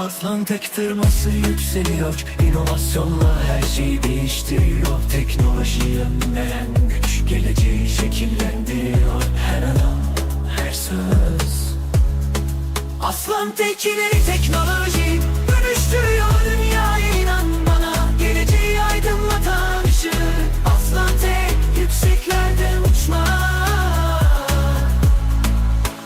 Aslan tek tırması yükseliyor. İnovasyonla her şeyi değiştiriyor. Teknoloji önleyen güç Geleceği şekillendiriyor. Her adam, her söz. Aslan tekileri teknoloji Dönüştürüyor. Dünyayı inan bana Geleceği aydınlatan ışık Aslan tek yükseklerde uçmak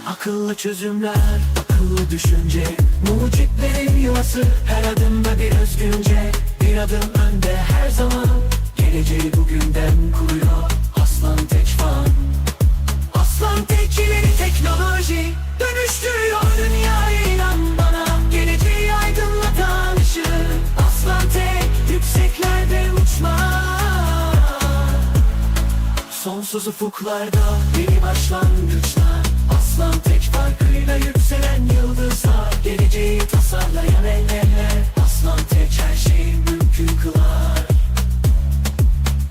Akıllı çözümler, akıllı düşünce Mucitlerin yuvası her adımda bir özgünce Bir adım önde her zaman. Geleceği bugünden kuruyor Aslan Tekfan Aslan tekçileri teknoloji Dönüştürüyor dünyayı inan bana. Geleceği aydınlatan ışık Aslan tek yükseklerde uçmak Sonsuz ufuklarda yeni başlangıçlar Aslan tek farkıyla yükselen yıldızlar Geleceği tasarlayan eller Aslan tek her şeyi mümkün kılar.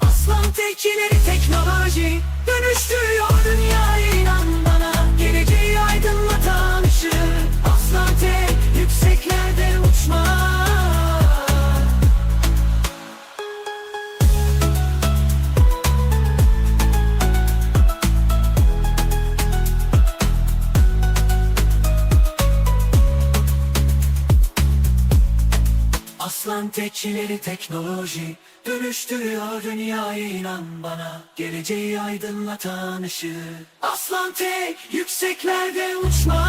Aslan tekçileri teknoloji Dönüştürüyor dünyayı tekçileri teknoloji Dönüştürüyor dünyayı inan bana. Geleceği aydınlatan ışık Aslan tek yükseklerde uçma.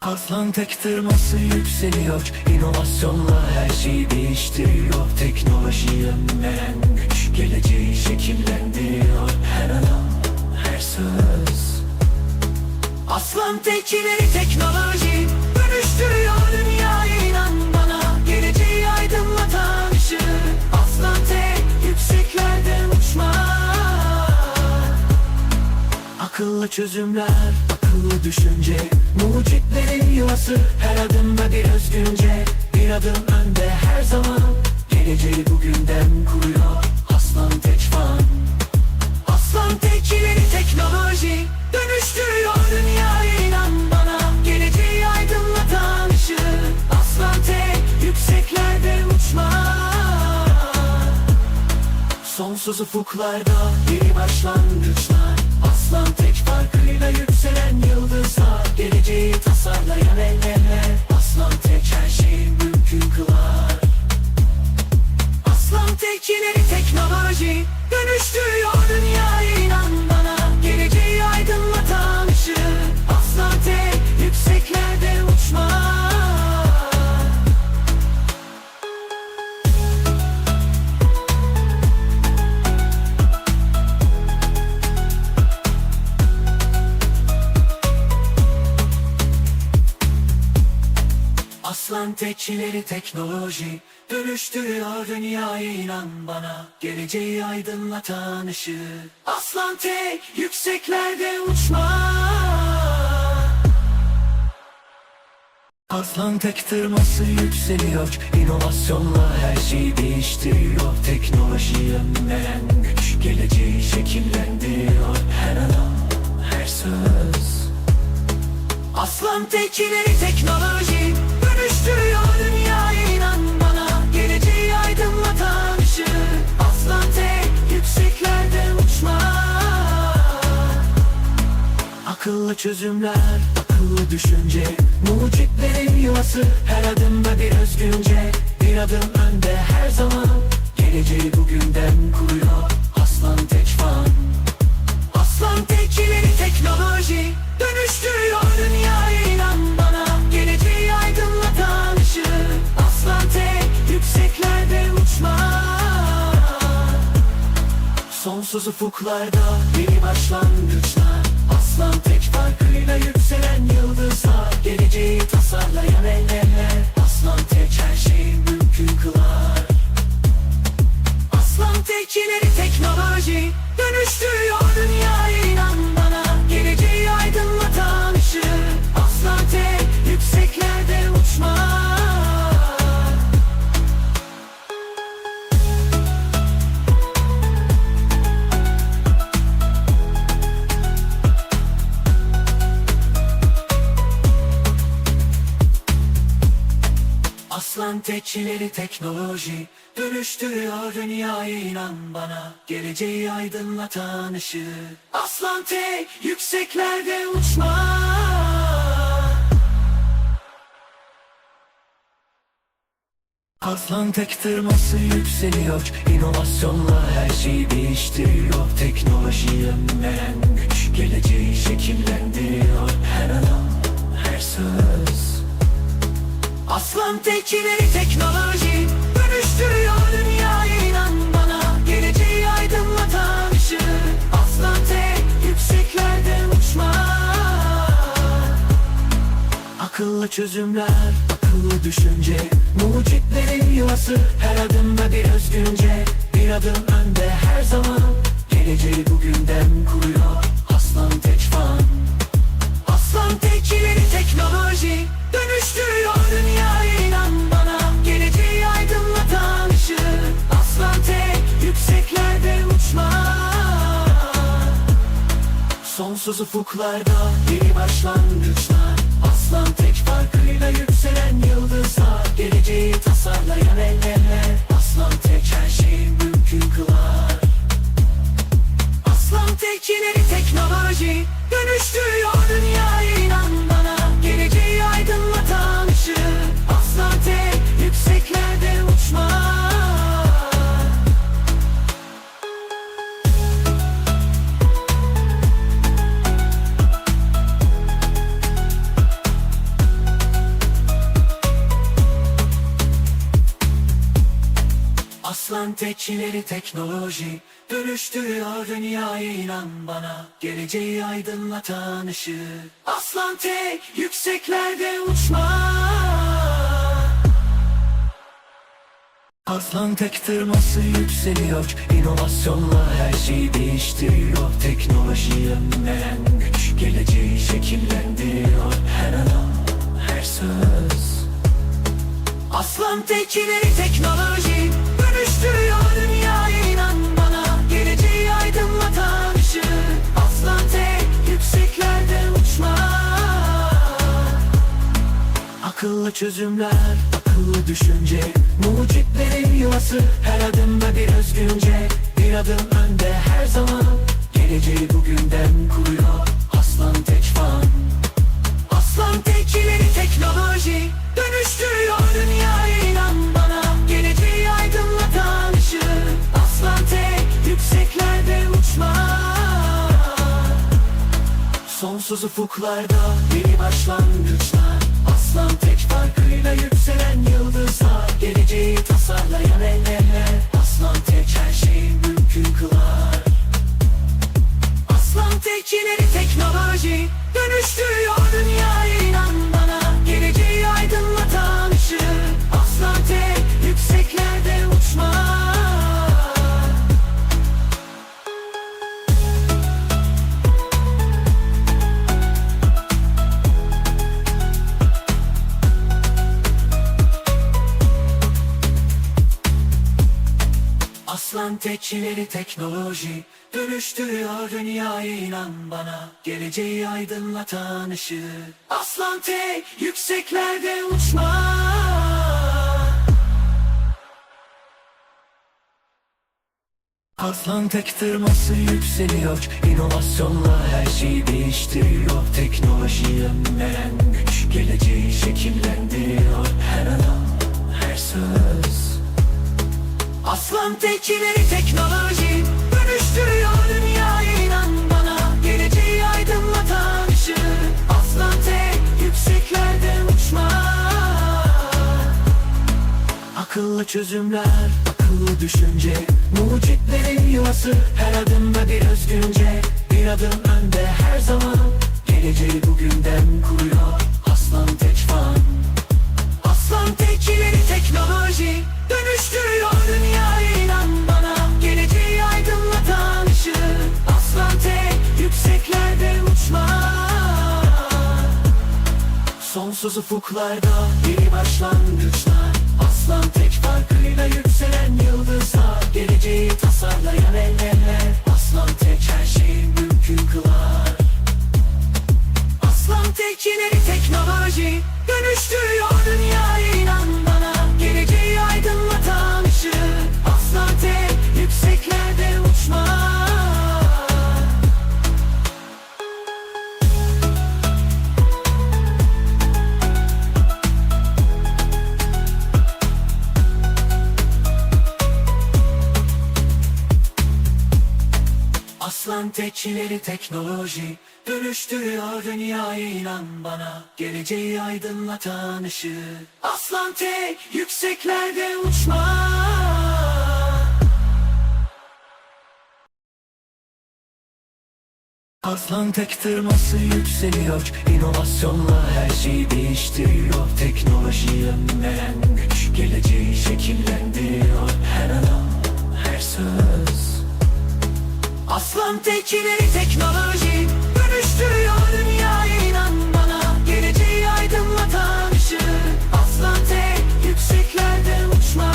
Aslan tek tırması yükseliyor. İnovasyonla her şeyi değiştiriyor. Teknoloji önleyen güç Geleceği şekillendiriyor. Her adam, her söz Aslan tekçileri teknoloji Dönüştürüyor dünyayı inan bana. Geleceği aydınlatan ışık Aslan tek yükseklerde uçmak Akıllı çözümler, akıllı düşünce Mucitlerin yuvası her adımda bir özgünce. Bir adım önde her zaman Geleceği bugünden kuruyor Sonsuz ufuklarda yeni başlangıçlar. Aslan tek farkıyla yükselen yıldızlar. Geleceği tasarlayan eller Aslan tek her şeyi mümkün kılar. Aslan tekçileri teknoloji. Dönüştürüyor dünyayı inan tekçileri teknoloji Dönüştürüyor dünyayı inan bana. Geleceği aydınlatan ışık Aslan tek yükseklerde uçma. Aslan tek tırması yükseliyor. İnovasyonla her şeyi değiştiriyor. Teknoloji önleyen güç Geleceği şekillendiriyor. Her adam, her söz. Aslan tekçileri teknoloji Akıllı çözümler, akıllı düşünce. Mucitlerin yuvası her adımda bir özgünce. Bir adım önde her zaman. Geleceği bugünden kuruyor Aslan Tekfan Aslan tekçileri teknoloji Dönüştürüyor dünyayı inan bana. Geleceği aydınlatan ışık Aslan tek yükseklerde uçmak Sonsuz ufuklarda yeni başlangıçlar Aslan tek farkıyla yükselen yıldızlar Geleceği tasarlayan eller Aslan tek her şeyi mümkün kılar. Aslan tekçileri teknoloji Dönüştürüyor dünyayı inan bana. Geleceği aydınlatan ışık Aslan tek yükseklerde uçmak tekçileri teknoloji Dönüştürüyor dünyayı inan bana. Geleceği aydınlatan ışığı. Aslan tek yükseklerde uçma. Aslan tek tırması yükseliyor. İnovasyonla her şeyi değiştiriyor. Teknoloji önleyen güç. Geleceği şekillendiriyor. Her adam, her söz Aslan tekçileri teknoloji Dönüştürüyor dünyayı inan bana. Geleceği aydınlatan ışığı Aslan tek yükseklerde uçma. Akıllı çözümler, akıllı düşünce. Mucitlerin yuvası her adımda bir özgünce. Bir adım önde her zaman Geleceği bugünden kuruyor Aslan Tekfan Aslan tekçileri teknoloji Dönüştürüyor Sonsuz ufuklarda yeni başlangıçlar. Aslan tek farkıyla yükselen yıldızlar. Geleceği tasarlayan ellerle Aslan tek her şeyi mümkün kılar. Aslan tekçileri teknoloji. Dönüştürüyor dünyayı inan Aslan tekçileri teknoloji Dönüştürüyor dünyayı inan bana. Geleceği aydınlatan ışığı. Aslan tek yükseklerde uçma. Aslan tek tırması yükseliyor. İnovasyonla her şeyi değiştiriyor. Teknoloji önleyen güç Geleceği şekillendiriyor. Her adam, her söz. Aslan tekçileri teknoloji Akıllı çözümler, akıllı düşünce. Mucitlerin yuvası her adımda bir özgünce. Bir adım önde her zaman Geleceği bugünden kuruyor Aslan Tekfan Aslan tekçileri teknoloji Dönüştürüyor dünyayı inan bana. Geleceği aydınlatan ışığı. Aslan tek yükseklerde uçma Sonsuz ufuklarda yeni başlangıçlar Aslan tek farkıyla yükselen yıldızlar Geleceği tasarlayan ellerle Aslan tek her şeyi mümkün kılar. Aslan tekçileri teknoloji Dönüştürüyor dünyayı inan bana. Geleceği aydınlatan ışığı. Aslan tek yükseklerde uçma Aslan tekçileri teknoloji Dönüştürüyor dünyayı inan bana. Geleceği aydınlatan ışığı. Aslan tek yükseklerde uçma. Aslan tek tırması yükseliyor. İnovasyonla her şeyi değiştiriyor. Teknoloji önleyen güç Geleceği şekillendiriyor. Her adam, her söz Aslan tekçileri teknoloji Dönüştürüyor dünyayı inan bana. Geleceği aydınlatan ışığı Aslan tek yükseklerde uçma Akıllı çözümler, akıllı düşünce Mucitlerin yuvası her adımda bir özgünce. Bir adım önde her zaman Geleceği bugünden kuruyor. Aslan Tekfan Aslan tekçileri teknoloji Dönüştürüyor dünyayı inan bana. Geleceği aydınlatan ışığı. Aslan tek yükseklerde uçma Sonsuz ufuklarda yeni başlangıçlar. Aslan tek farkıyla yükselen yıldızlar. Geleceği tasarlayan ellerle Aslan tek her şeyi mümkün kılar. Aslan tekçileri teknoloji. Dönüştürüyor dünyayı inan bana Take a look. Tekçileri teknoloji Dönüştürüyor dünyayı inan bana. Geleceği aydınlatan ışığı. Aslan tek yükseklerde uçma. Aslan tek tırması yükseliyor. İnovasyonla her şeyi değiştiriyor. Teknoloji önleyen güç Geleceği şekillendiriyor. Her adam, her söz Aslan tekçileri teknoloji Dönüştürüyor dünyayı inan bana. Geleceği aydınlatan ışığı Aslan tek yükseklerde uçma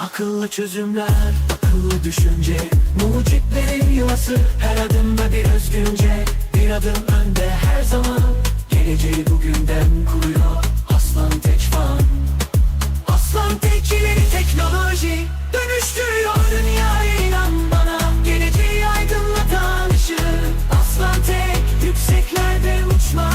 Akıllı çözümler, akıllı düşünce Mucitlerin yuvası her adımda bir özgünce. Bir adım önde her zaman Geleceği bugünden kuruyor Aslan Tekfan Aslan tekçileri teknoloji Dönüştürüyor dünyayı inan bana. Geleceği aydınlatan ışığı. Aslan tek yükseklerde uçma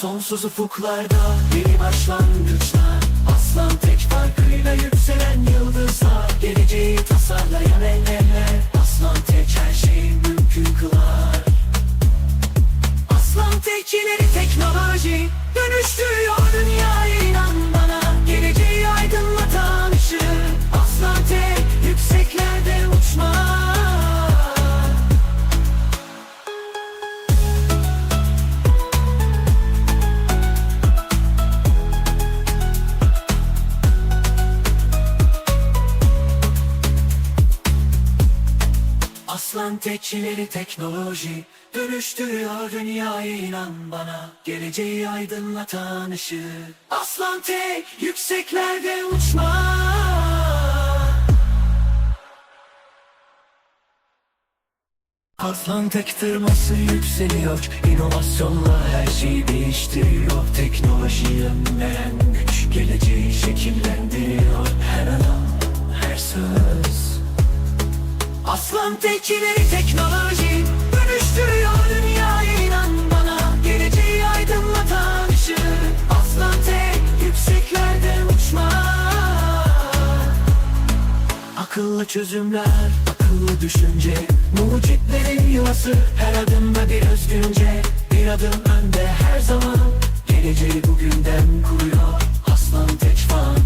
Sonsuz ufuklarda yeni başlangıçlar. Aslan tek farkıyla yükselen yıldızlar. Geleceği tasarlayan eller Aslan tek her şeyi mümkün kılar. Aslan tekçileri teknoloji. Dönüştürüyor dünyayı inan bana Aslan tekçileri teknoloji Dönüştürüyor dünyayı inan bana. Geleceği aydınlatan ışığı. Aslan tek yükseklerde uçma. Aslan tek tırması yükseliyor. İnovasyonla her şeyi değiştiriyor. Teknoloji önleyen güç Geleceği şekillendiriyor. Her adam, her söz Aslan tekçileri teknoloji Dönüştürüyor dünyayı inan bana. Geleceği aydınlatan ışığı. Aslan tek yükseklerde uçma Akıllı çözümler, akıllı düşünce. Mucitlerin yuvası her adımda bir özgünce. Bir adım önde her zaman Geleceği bugünden kuruyor Aslan Tekfan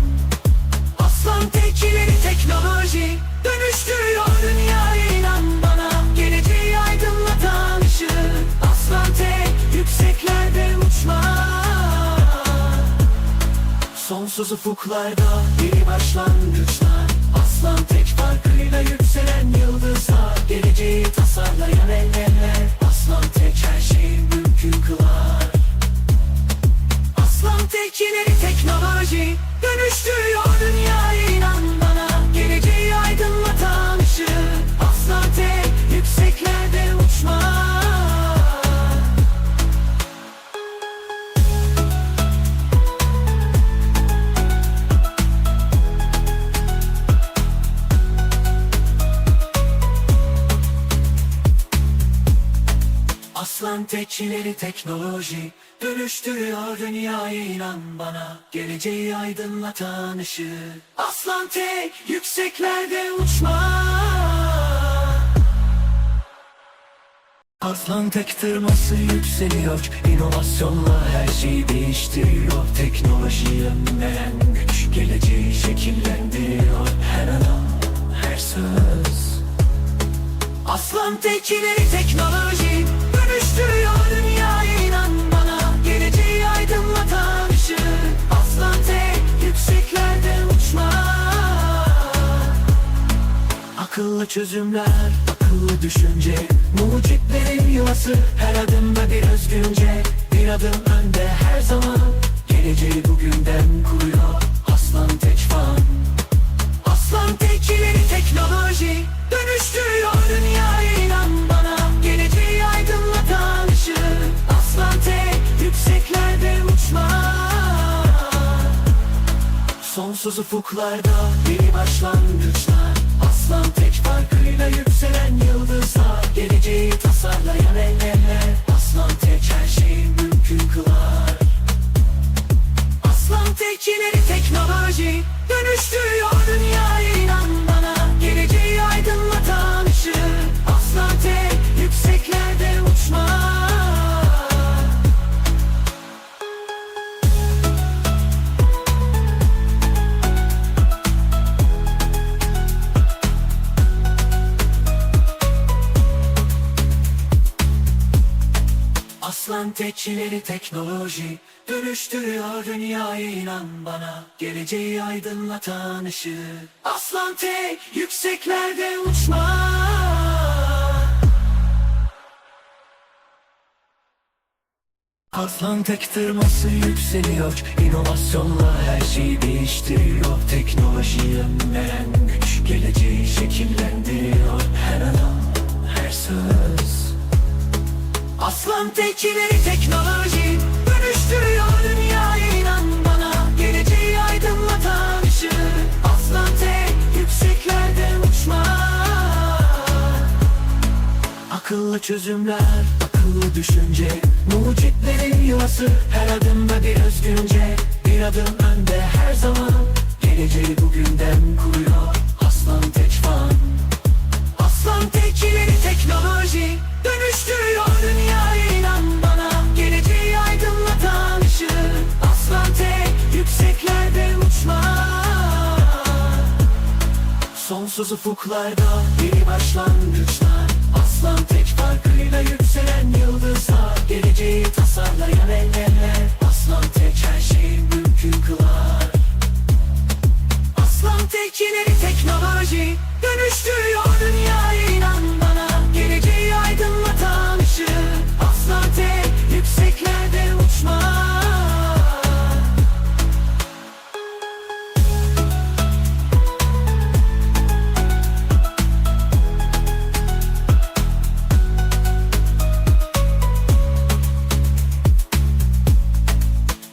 Aslan tekçileri teknoloji Dönüştürüyor dünyayı inan bana. Geleceği aydınlatan ışığı. Aslan tek yükseklerde uçma Sonsuz ufuklarda yeni başlangıçlar. Aslan tek farkıyla yükselen yıldızlar. Geleceği tasarlayan eller Aslan tek her şeyi mümkün kılar. Aslan tekçileri teknoloji. Dönüştürüyor dünyayı inan Aslan tekçileri teknoloji Dönüştürüyor dünyayı inan bana. Geleceği aydınlatan ışığı. Aslan tek yükseklerde uçma. Aslan tek tırması yükseliyor. İnovasyonla her şeyi değiştiriyor. Teknoloji önleyen güç Geleceği şekillendiriyor. Her adam, her söz. Aslan tekçileri teknoloji Dönüştürüyor dünyayı inan bana. Geleceği aydınlatan ışığı. Aslan tek yükseklerde uçma Akıllı çözümler, akıllı düşünce. Mucitlerin yuvası her adımda bir özgünce. Bir adım önde her zaman. Geleceği bugünden kuruyor Aslan Tekfan Aslan tekçileri teknoloji Dönüştürüyor dünyayı başlar Sonsuz ufuklarda bir başlangıçlar. Aslan tek farkıyla yükselen yıldızlar. Geleceği tasarlayan ellerle Aslan tek her şeyi mümkün kılar. Aslan tek ileri teknoloji. Dönüştürüyor dünyayı inan bana. Geleceği aydınlatan ışık Aslan tek yükseklerde uçmaz tekçileri teknoloji Dönüştürüyor dünyayı inan bana. Geleceği aydınlatan ışığı. Aslan tek yükseklerde uçma Aslan tek tırması yükseliyor. İnovasyonla her şeyi değiştiriyor. Teknoloji önleyen güç Geleceği şekillendiriyor. Her adam, her söz Aslan tekçileri teknoloji Dönüştürüyor dünyayı inan bana. Geleceği aydınlatan ışığı Aslan tek yükseklerde uçma Akıllı çözümler, akıllı düşünce Mucitlerin yuvası her adımda bir özgünce. Bir adım önde her zaman Geleceği bugünden kuruyor Aslan Teçfan Aslan tekçileri teknoloji Dönüştürüyor dünyayı inan bana. Geleceği aydınlatan ışığı. Aslan tek yükseklerde uçma Sonsuz ufuklarda yeni başlangıçlar. Aslan tek farkıyla yükselen yıldızlar. Geleceği tasarlayan eller Aslan tek her şeyi mümkün kılar. Aslan tekçileri teknoloji. Dönüştürüyor dünyayı inan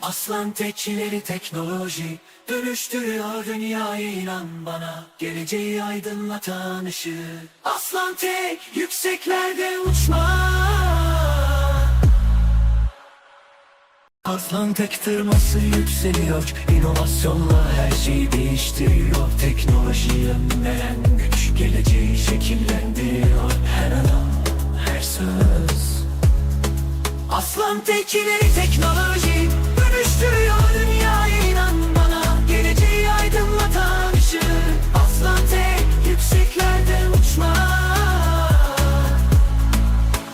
Aslan tekçileri teknoloji Dönüştürüyor dünyayı inan bana. Geleceği aydınlatan ışığı. Aslan tek yükseklerde uçma. Aslan tek tırması yükseliyor. İnovasyonla her şeyi değiştiriyor. Teknoloji önleyen güç Geleceği şekillendiriyor. Her adam, her söz. Aslan tekçileri teknoloji Dönüştürüyor dünyayı inan bana. Geleceği aydınlatan ışığı. Aslan tek yükseklerde uçma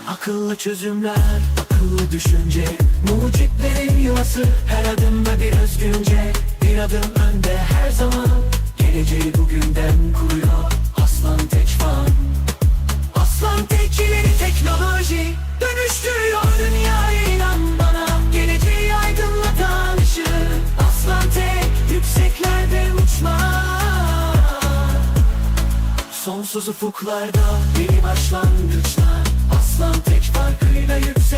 Akıllı çözümler, akıllı düşünce. Mucitlerin yuvası her adımda bir özgünce. Bir adım önde her zaman. Geleceği bugünden kuruyor Aslan Teçfan Aslan tekçileri teknoloji Dönüştürüyor dünyayı inan Aslan tek yükseklerde uçma Sonsuz ufuklarda yeni başlangıçlar. Aslan tek farkıyla yükselen